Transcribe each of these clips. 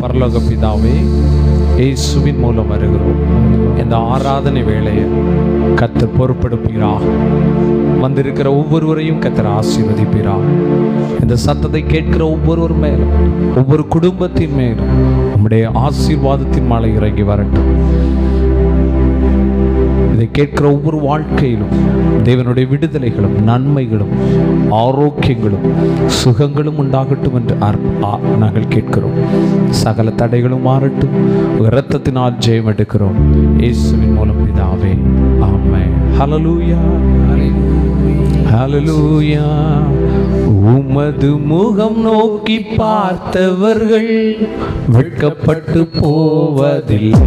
பரலோக பிதாவே இயேசுவின் மூலம் வருகிறோம். இந்த ஆராதனை வேலையை கத்தர் பொறுப்படுப்பீரா வந்திருக்கிற ஒவ்வொருவரையும் கத்தர் ஆசீர்வதிப்பீரா. இந்த சத்தத்தை கேட்கிற ஒவ்வொருவர் மேலும் ஒவ்வொரு குடும்பத்தின் மேலும் நம்முடைய ஆசீர்வாதத்தின் மாலை இறங்கி வரட்டும். இதை கேட்கிற ஒவ்வொரு வாழ்க்கையிலும் தேவனுடைய விடுதலைகளும் நன்மைகளும் ஆரோக்கியங்களும் சுகங்களும் உண்டாகட்டும் என்று நாங்கள் கேட்கிறோம். சகல தடைகளும் மாறட்டும். இரத்தத்தினால் ஜெயம் எடுக்கிறோம். இயேசுவின் மூலம் இதாவே ஆமை ஹலலூயா ஹalleluya. உமது முகம் நோக்கி பார்த்தவர்கள் வெட்கப்பட்டு போவதில்லை.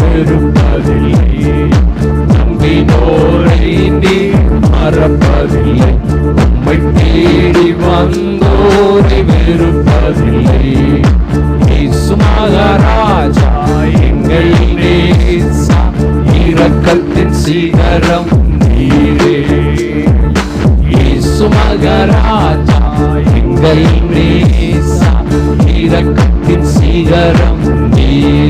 வந்தோரை வெறுப்பதில்லை நம்பினோரை நீர் மறப்பதில்லை உம்மை தேடி வந்தோரை வெறுப்பதில்லை மகாராஜா எங்கள் இரக்கத்தின் சிகரம் நீரே மகாராஜா எங்கள் இரக்கத்தின் சிகரம் நீரே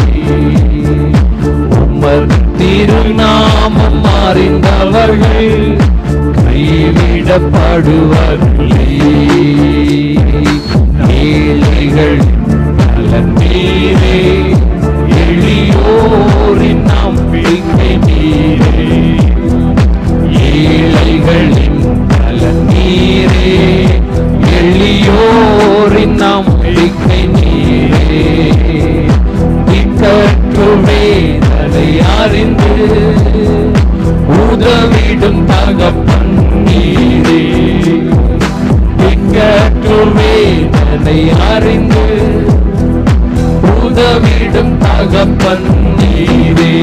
அறிந்தவர்கள் கைவிடப்படுவதில்லை. ஏழைகள் நலன் நீரே எளியோரின் நம்பிக்கை நீரே ஏழைகளின் நலன் நீரே எளியோரின் நம்பிக்கை நீரே இக்கட்டுமே அதை அறிந்து உதவிடும் தகப்பன் நீரே இக்கட்டுமே அதை அறிந்து உதவிடும் தகப்பன் நீரே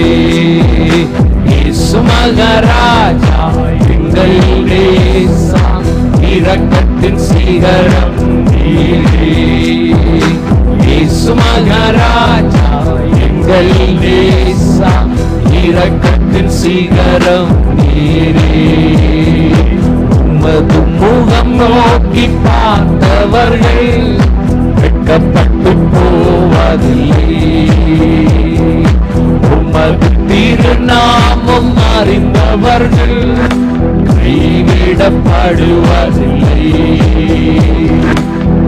இயேசு மகாராஜா எங்கள் தேசா இரக்கத்தின் சீகரம் நீரே. இயேசு மகாராஜா எங்கள் தேசா இரக்கத்தின் சிகரம் நீரே. உமது முகம் நோக்கி பார்த்தவர்கள் வெட்கப்பட்டு போவதில்லை. உமது திருநாமம் அறிந்தவர்கள் கைவிடப்படுவதில்லை.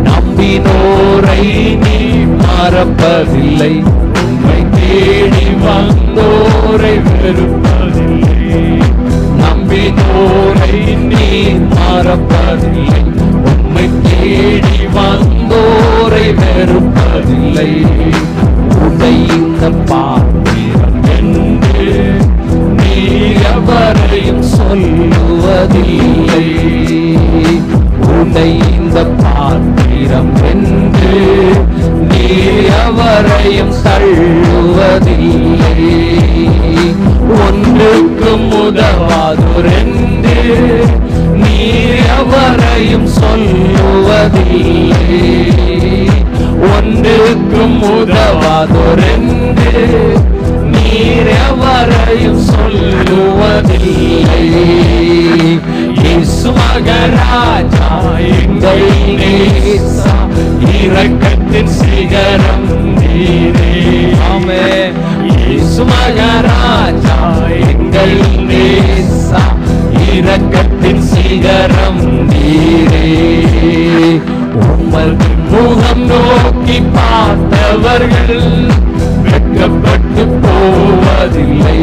நம்பினோரை நீ மறப்பதில்லை. தேடி வந்தோரை வெறுப்பதில்லை. நம்பினோரை நீ மறப்பதில்லை. உண்மை தேடி வந்தோரை வெறுப்பதில்லை. உன்னை இந்த பாத்திரம் என்று நீ எவரையும் சொல்லுவதில்லை. உன்னை இந்த உடைந்த பாத்திரம் என்று நீ அவரையும் தள்ளுவதில்லை. ஒன்றுக்கும் உதவாதுரென்று நீ அவரையும் சொல்லுவதில்லை. ஒன்றுக்கும் உதவாதுரென்று இரக்கத்தின் சிகரம் நீரே. ஆமே இயேசு மகராஜா எங்கள் நேசா இரக்கத்தின் சிகரம் நீரே. உமது முகம் நோக்கி பார்த்தவர்கள் வெட்கப்பட்டு போவதில்லை.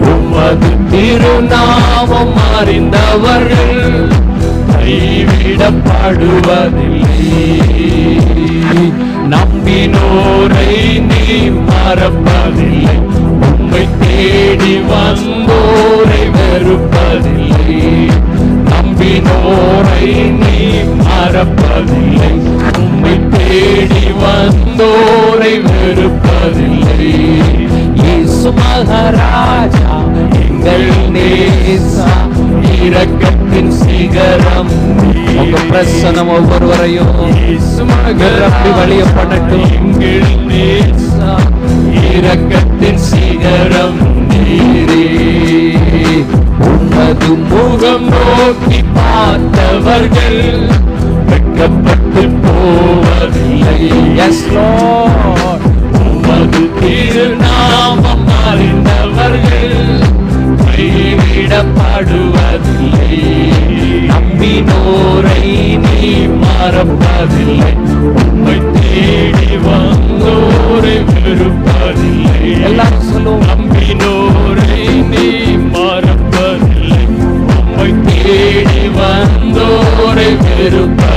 உமது திருநாமம் அறிந்தவர்கள் கைவிடப்படுவதில்லை. நம்பினோரை நீ மறப்பதில்லை. உம்மை தேடி வந்தோரை வெறுப்பதில்லை. நம்பினோரை நீ மறப்பதில்லை. உம்மை தேடி வந்தோரை வெறுப்ப மகாராஜா எங்கள் நேசா இரக்கத்தின் சிகரம். உங்க பிரசனம் ஒவ்வொருவரையும் நிரப்பி வழிய பண்ணட்டும் எங்கள் நேசா இரக்கத்தின் சிகரம். நீரே உமது முகம் நோக்கி பார்த்தவர்கள் வெட்கப்பட்டு போவதில்லை. எஸ் உமது திருநாமம் அறிந்தவர்கள் கைவிடப்படுவதில்லை. நம்பினோரை நீ மறப்பதில்லை. உம்மை தேடி வந்தோரை வெறுப்பதில்லை. எல்லாரும் சொல்லுவோம். நம்பினோரை நீ மறப்பதில்லை. உம்மை தேடி வந்தோரை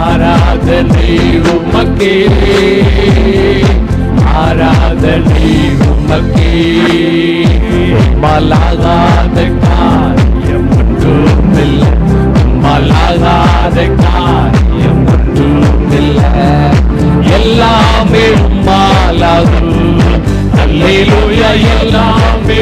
ஆராதனை உமக்கே. ஆராதனை உமக்கே. மலாகாத காரியம் ஒன்றும் இல்லை மலாகாத காரியம் ஒன்றும் இல்லை எல்லாமே மாலாகும் அல்லேலூயா எல்லாமே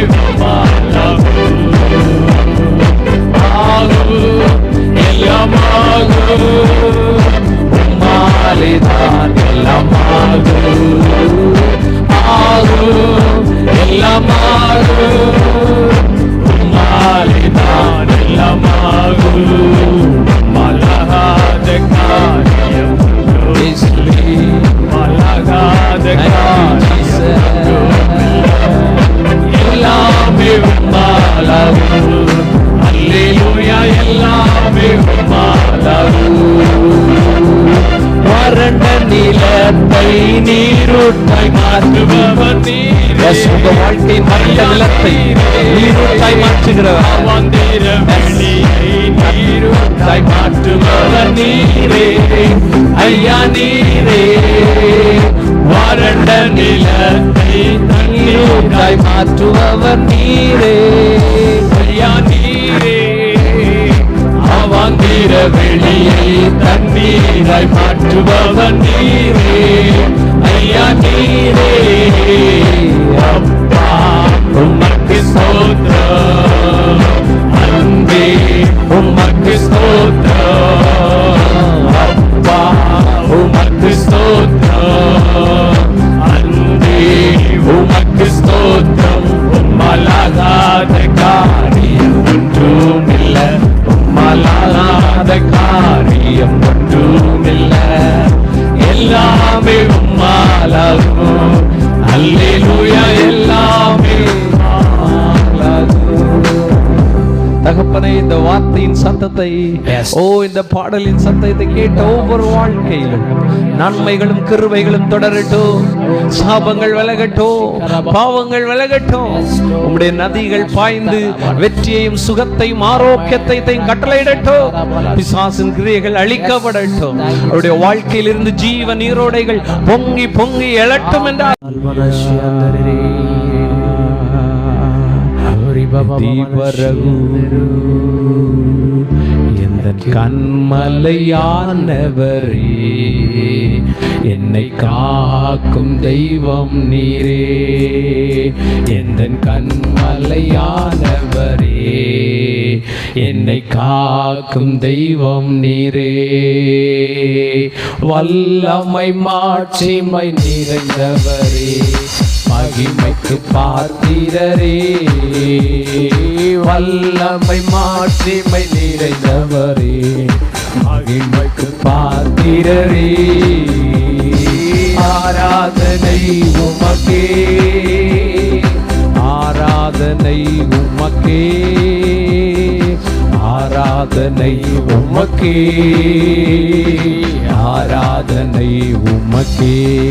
வறண்ட நிலத்தை தண்ணீராய் மாற்றுபவர் நீரே. ஐயா நீரே. அவாந்திர வெளியை தண்ணீராய் மாற்றுபவர் நீரே. ஐயா நீரே. அப்பா உமக்கு ஸ்தோத்திரம். அன்பே உமக்கு ஸ்தோத்திரம். அப்பா உமக்கு ஸ்தோத்திரம். அன்பே உமக்கு ஸ்தோத்திரம் உம்மலாகாத காரியம் ஒன்றும் ஒன்றுமில்லை உம்மலாகாத காரியம் ஒன்றும் ஒன்றுமில்லை எல்லாமே உம்மாலாகும் அல்லேலூயா எல்லாமே தகப்பனை இந்த வார்த்தையின் சத்தத்தை ஓ இந்த பாடலின் சத்தத்தை கேட்ட ஒவ்வொரு வாழ்க்கையிலும் நன்மைகளும் கிருபைகளும் தொடரட்டும் சாபங்கள் விலகட்டும் பாவங்கள் விலகட்டும். உம்முடைய நதிகள் பாய்ந்து வெற்றியையும் சுகத்தையும் ஆரோக்கியத்தையும் கட்டளையிடட்டும். பிசாசின் கிரியைகள் அழிக்கப்படட்டும். அவருடைய வாழ்க்கையில் இருந்து ஜீவ நீரோடைகள் பொங்கி பொங்கி எழட்டும் என்றார். தீபரகு எந்த கண்மலையானவரே என்னை காக்கும் தெய்வம் நீரே. எந்த கண்மலையானவரே என்னை காக்கும் தெய்வம் நீரே. வல்லமை மாட்சிமை நிறைந்தவரே மகிமைக்கு பாத்திரரே. வல்லமை மாற்றிமை நிறைந்தவரே. மகிமைக்கு பாத்திரரே. ஆராதனை உமக்கே. ஆராதனை உமக்கே. ஆராதனை உமக்கே. ஆராதனை உமக்கே.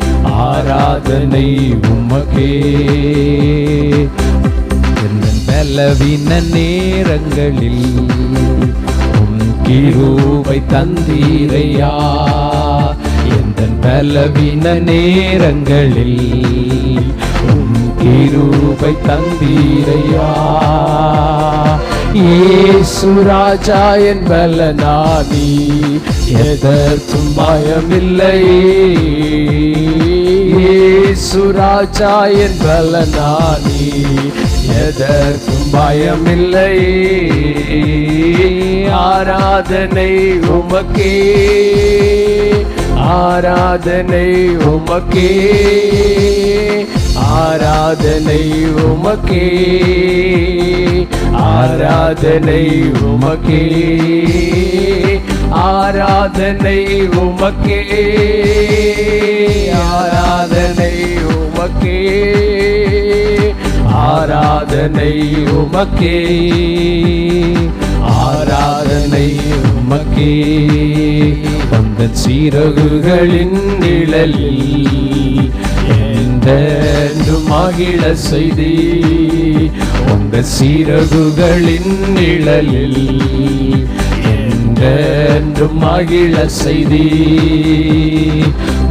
ஆராதனை உமகே பலவீன நேரங்களில் உன் கிருவை தந்தீரையா. எந்த பலவீன நேரங்களில் உன் கிருவை தந்தீரையா. ஏசுராஜா என் பலனானி. எதற்கும் பயமில்லை. ஏசுராஜா என் பலனானி. எதற்கும் பயமில்லை. ஆராதனை உமக்கே. ஆராதனை உமக்கே. ஆராதனை உமக்கே. ஆராதனை உமக்கே. ஆராதனை உமக்கே. ஆராதனை உமக்கே. ஆராதனை உமக்கே. ஆராதனை உமக்கே. வந்த சீரகுகளின் நிழலில் எந்த மகிழ செய்தி உங்க சீரகுகளின் நிழலில் என்றும் மகிழ செய்தி.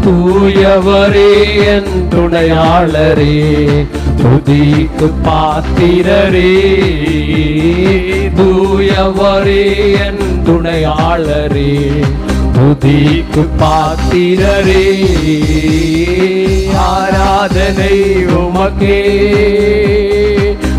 தூயவரே என் துணையாளரே துதிக்கு பாத்திரரே. தூயவரே என் துணையாளரே துதிக்கு பாத்திரரே. ஆராதனை உமக்கே.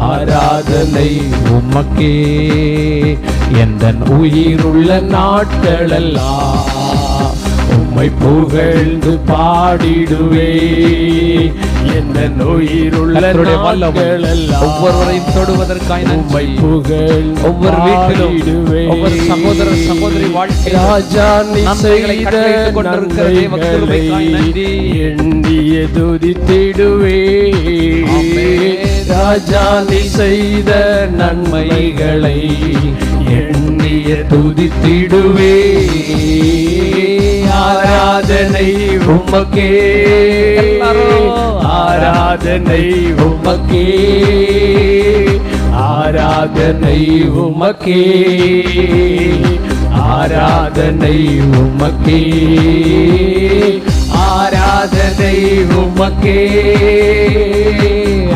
ஆராதனை உமக்கே. எந்த உயிருள்ள நாட்களெல்லாம் உம்மை புகழ்ந்து பாடிடுவே. வல்லமை நாட்களெல்லாம் ஒவ்வொருவரையும் தொடுவதற்காய் நன்றி. புகழ் ஒவ்வொரு வீட்டிலும் ஒவ்வொரு சகோதர சகோதரி வாழ்க்கையிலும் ராஜா நன்மைகளை கொண்டிருக்கிற தேவ கிருபைக்காய் நன்றி. எண்ணிய துதித்திடுவே. ஆமென். ராஜா நீ செய்த நன்மைகளை எண்ணிய துதித்திடுவே. ஆராதனை உமக்கே. ஆராதனை உமக்கே. ஆராதனை உமக்கே. ஆராதனை உமக்கே. ஆராதனை உமக்கே.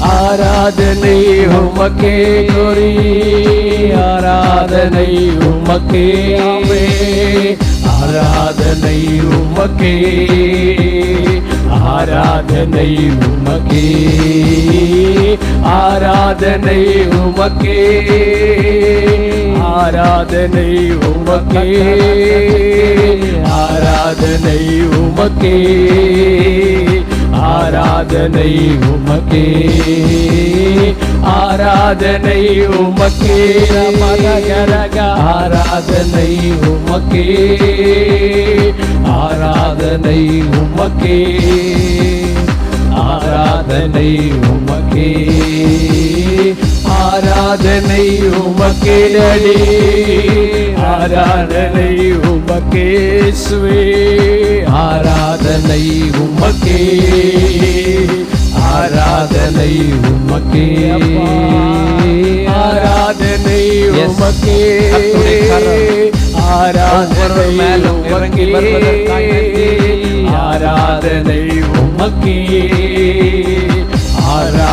ஆராதனை உமக்கே கோரி ஆராதனை உமக்கே ஆமே. ஆராதனை உமக்கே ஆராதனை உமக்கே ஆராதனை உமக்கே ஆராதனை உமக்கே ஆராதனை உமக்கே. ஆராதனை உமக்கே. ஆராதனை உமக்கே. மகரக ஆராதனை உமக்கே. ஆராதனை உமக்கே. ஆராதனை உமக்கே. ஆராதனை உமக்கே நடி ஆராதனை உமக்கே. சுவே ஆராதனை உமக்கே. ஆராதனை உமக்கே. ஆராதனை உமக்கே ஆராதனை மேலும். ஆராதனை உமக்கே.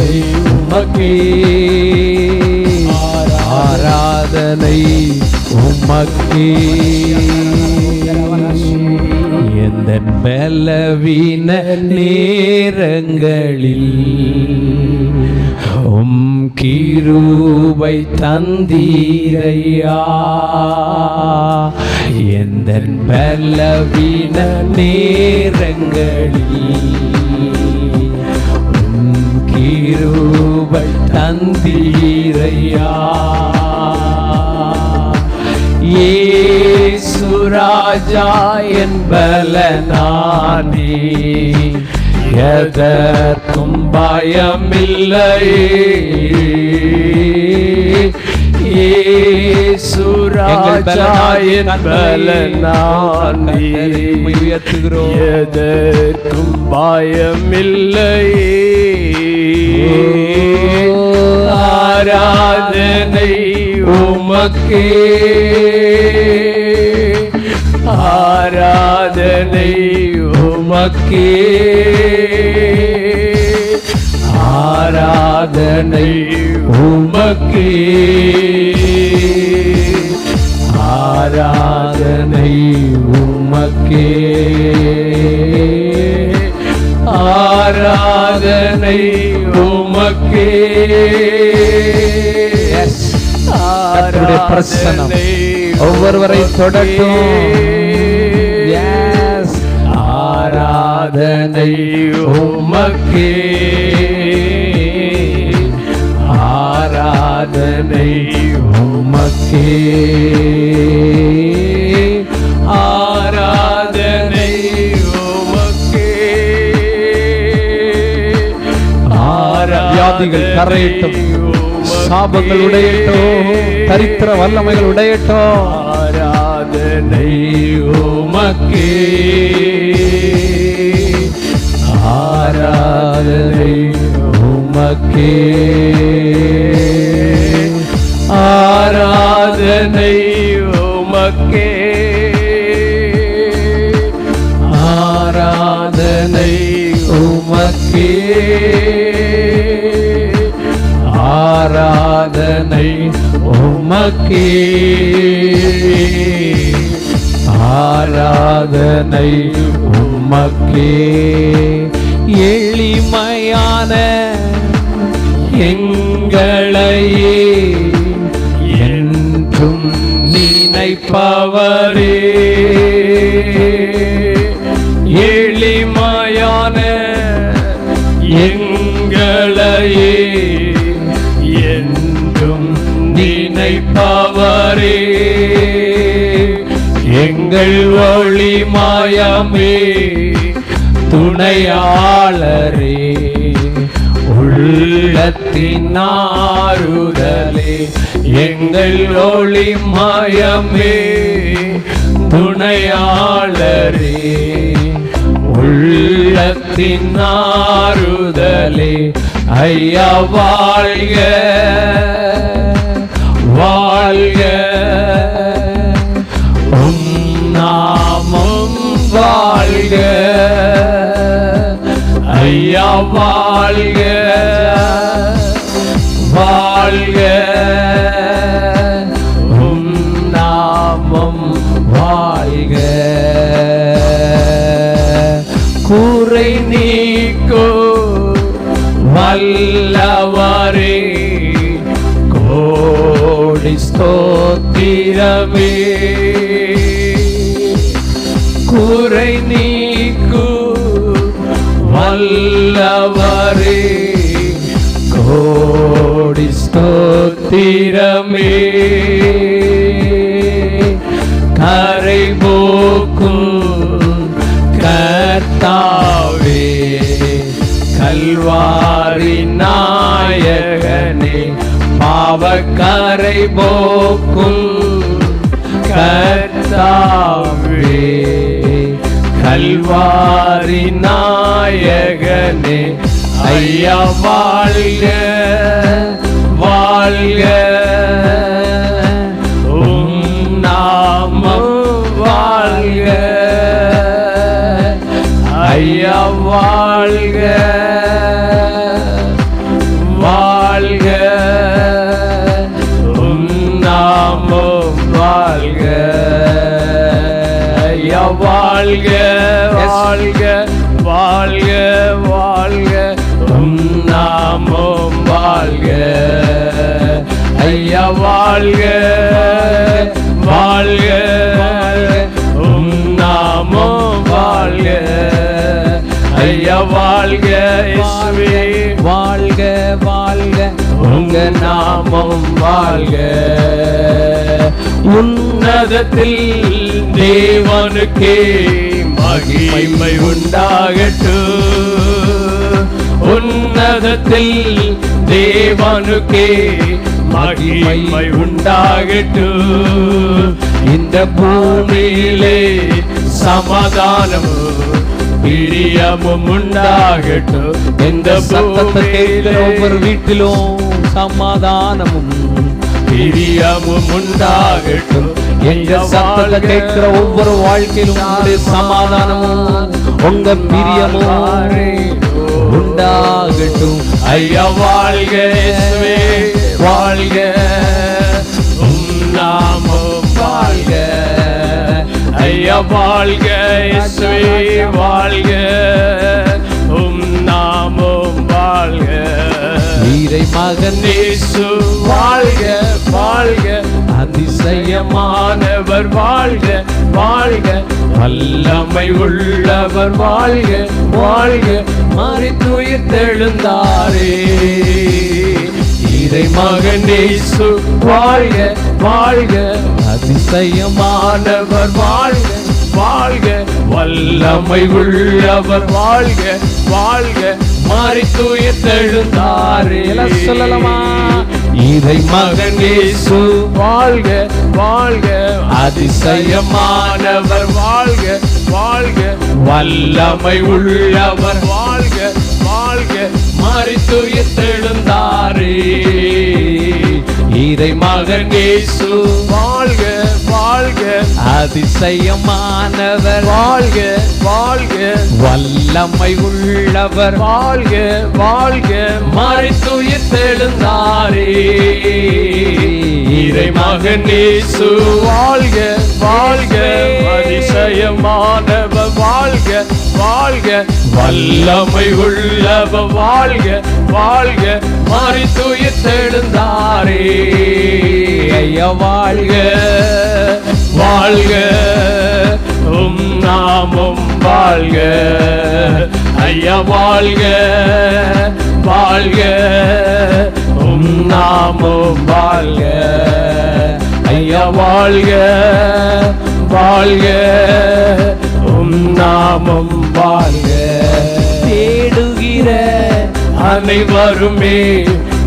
ஆராதனை உமக்கே ஆராதனை உமக்கே எந்த பலவீன நேரங்களில் உம் கிருபை தந்தீரையா? எந்த பலவீன நேரங்களில் கிருபை தந்தீரையா? ஏசுராஜா என்பலனானே எதற்கும் பயமில்லை. உயர்த்துகிறோம். எதற்கும் பயமில்லை. ஆராதனை உமக்கே. ஆராதனை உமக்கே. ஆராதனை உமக்கே. ஆராதனை உமக்கே. ஆராதனை உமக்கே. பிரசன்னம் ஒவ்வொருவரை தொடட்டும். ஆராதனை உமக்கே. ஆராதனை உமக்கே ஆராதனை உமக்கே வியாதிகள் கரையட்டும் சாபங்கள் உடையட்டும் தரித்திர வல்லமைகள் உடையட்டும் ஆராதனை உமக்கே ஆராதனை உமக்கே ஆராதனை உமக்கே. ஆராதனை உமக்கே. ஆராதனை உமக்கே. ஆராதனை உமக்கே. எளிமையான எங்களையே என்றும் நினைப்பவரே. எளிமையான எங்களையே என்றும் நினைப்பவரே. எங்கள் ஒளி மாயமே துணையாளர். உள்ளத்தினாருதலே எங்கள் ஒளி மாயமே துணையாளரே. உள்ளத்தினாருதலே ஐயா வாழ்க வாழ்க. உம் நாமம் வாழ்க ஐயா வாழ்க. கூரை நீக்கோ வல்லவரே கோடி ஸ்தோத்திரமே. குறை நீக்கு வல்லவரே கோடி ஸ்தோத்திரமே. கல்வாரி நாயகனே பாவக்கரை போக்கும் கர்த்தாவே. கல்வாரி நாயகனே ஐயா வாழ்க வாழ்க. வாழ்க வாழ்க உம் நாமம் வாழ்க. ஐயா வாழ்க இயேசுவே. வாழ்க வாழ்க உங்க நாமம் வாழ்க. உன்னதத்தில் தேவனுக்கே மகிமை உண்டாகட்டும். உன்னதத்தில் தேவனுக்கே மகிமை உண்டாகட்டும். இந்த பூமியிலே சமாதானமும் பிரியமும் உண்டாகட்டும். இந்த ஒவ்வொரு வீட்டிலும் சமாதானமும் பிரியமும் உண்டாகட்டும். எங்க சத்தத்தை கேட்கிற ஒவ்வொரு வாழ்க்கையிலும் உங்களுடைய சமாதானமும் உங்க பிரியமும் உண்டாகட்டும். ஐயா வாழ்க வாழ்க. உம் நாமம் வாழ்க. ஐயா வாழ்க. இயேசுவே வாழ்க. உம் நாமம் வாழ்க. நீரை மகன் இயேசு வாழ்க வாழ்க. அதிசயமானவர் வாழ்க வாழ்க. வல்லமை உள்ளவர் வாழ்க வாழ்க. மறித்துயிர் தெழுந்தாரே. இறை மகன் இயேசு வாழ்க வாழ்க. அதிசயமானவர் வாழ்க வாழ்க. வல்லமை உள்ளவர் வாழ்க வாழ்க. மறித்துயிர் தெழுந்தாரே. சொல்லலாமா? இறை மகன் இயேசு வாழ்க வாழ்க. அதிசயமானவர் வாழ்க வாழ்க. வல்லமை உள்ளவர் வாழ்க வாழ்க மறித்துயிர் தெழுந்தாரே. இறை மகன் இயேசு வாழ்க வாழ்க. அதிசயமானவர். வாழ்க வாழ்க. வல்லமை உள்ளவர். வாழ்க வாழ்க. மறித்துயிர் தெழுந்தாரே. இறை மகன் இயேசு வாழ்க வாழ்க. அதிசயமானவர். வாழ்க. வாழ்க வல்லமை உள்ளவ வாழ்க வாழ்க மாறி தெழுந்தாரே. ஐயா வாழ்க வாழ்க. உம் நாமும் வாழ்க. ஐயா வாழ்க வாழ்க. உம் நாமும் வாழ்க. ஐயா வாழ்க வாழ்க. நாமம் வாழ்க. தேடுகிற அனைவருமே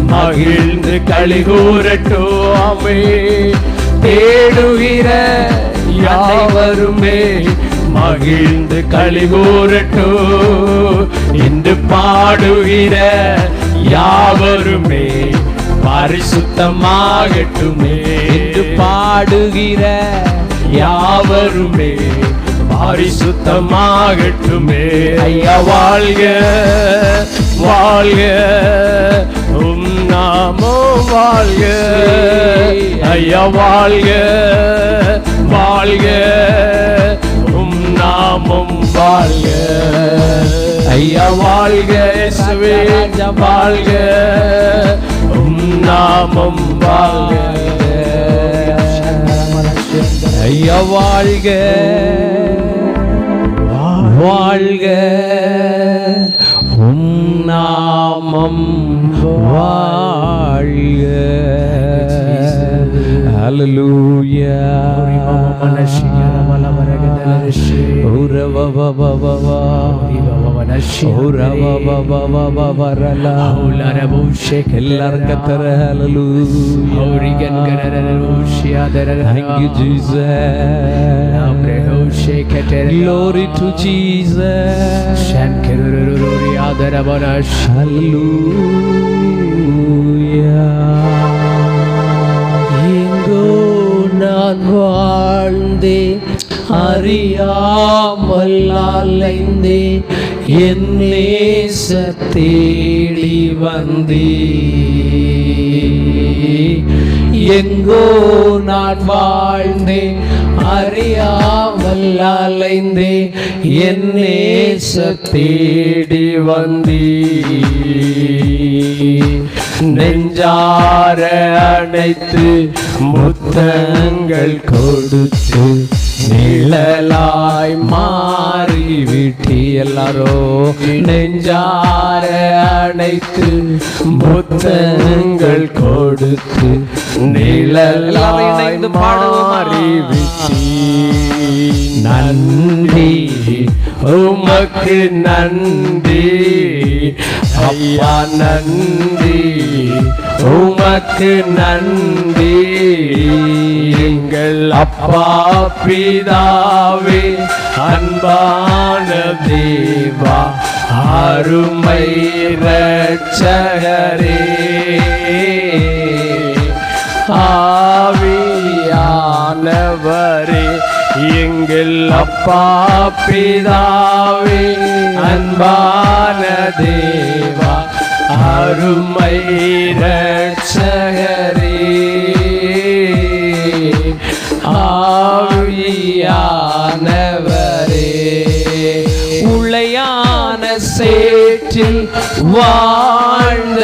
மகிழ்ந்து கலிகூரட்டோமே தேடுகிற யாவருமே மகிழ்ந்து கலிகூரட்டோ என்று பாடுகிற யாவருமே பரிசுத்தமாகட்டுமே. என்று பாடுகிற யாவருமே பரிசுத்தமாகட்டுமே. ஐயா வாழ்க வாழ்க. உம் நாமோ வாழ்க. ஐயா வாழ்க வாழ்க. உம் நாமம் வாழ்க. ஐயா வாழ்க இயேசுவே வாழ்க. உம் நாமம் வாழ்க. ஐயா வாழ்க. வாழ்க. நாமம் வாழிய hallelujah Thank you, Jesus. Glory to Jesus. Hallelujah. எங்கோ நான் வாழ்ந்தே அறியாமல் அலைந்தே என் நேச தேடி வந்தே எங்கோ நான் வாழ்ந்தே அறியாமல் அலைந்தே என்னே சத்தேடி தேடி வந்தே நெஞ்சார அணைத்து முத்தங்கள் கொடுத்து நிழலாய் மாறி விட்டியலரோ நெஞ்சார அணைத்து புத்தகங்கள் கொடுத்து நிழலாய் மாறி விட்டி நன்றி உமக்கு நன்றி. ஐயா நன்றி உமக்கு நன்றி. எங்கள் அப்பா பிதாவே அன்பான தேவா அருமை ரட்சகரே ஆவியானவரே எங்கள் அப்பா பிதாவே அன்பான தேவா அருமை ரட்சகரே ஆவியானவரே உளையான சேற்றில் வாழ்ந்த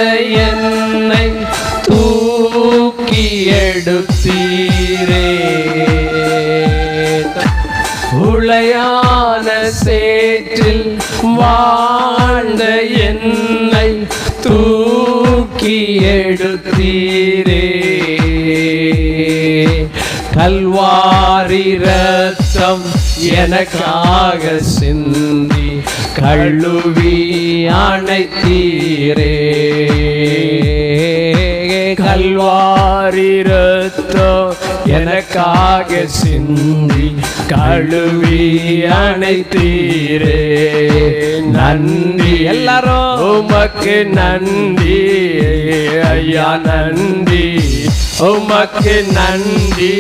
என்னை தூக்கி எடுத்தீரே. குளையான சேற்றில் வாழ்ந்த என்னை தூக்கி எடுத்தீரே. கல்வாரி ரத்தம் எனக்காக சிந்தி கழுவி அணைத்தீரே. கல்வாரி ரத்தம் எனக்காக சிந்தி கழுவி அணைத்தீரே. நன்றி. எல்லாரும். உமக்கு நன்றி. ஐயா நன்றி. உமக்கு நன்றி.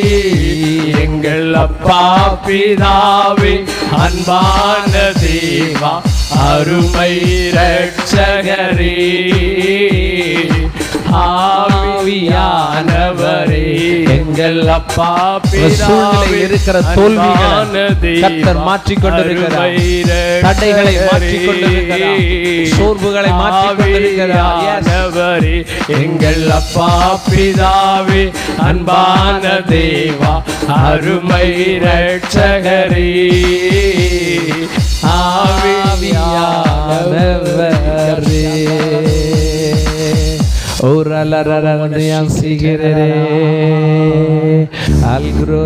எங்கள் அப்பா பிதாவே அன்பான தேவா அருமை ரட்சகரே ஆவியானவரே எங்கள் அப்பா சூழ்நிலையில் இருக்கிற தோல்விகளை கர்த்தர் மாற்றிக் கொண்டிருக்கிறார். தடைகளை மாற்றிக் கொண்டிருக்கிறார். சோர்வுகளை மாற்றிக் கொண்டிருக்கிறார். Yes. ஆண்டவரே எங்கள் அப்பா பிதாவே அன்பான தேவா அருமை ரட்சகரே ஆவியானவரே ওরা লারা সিগেরে আলগ্রো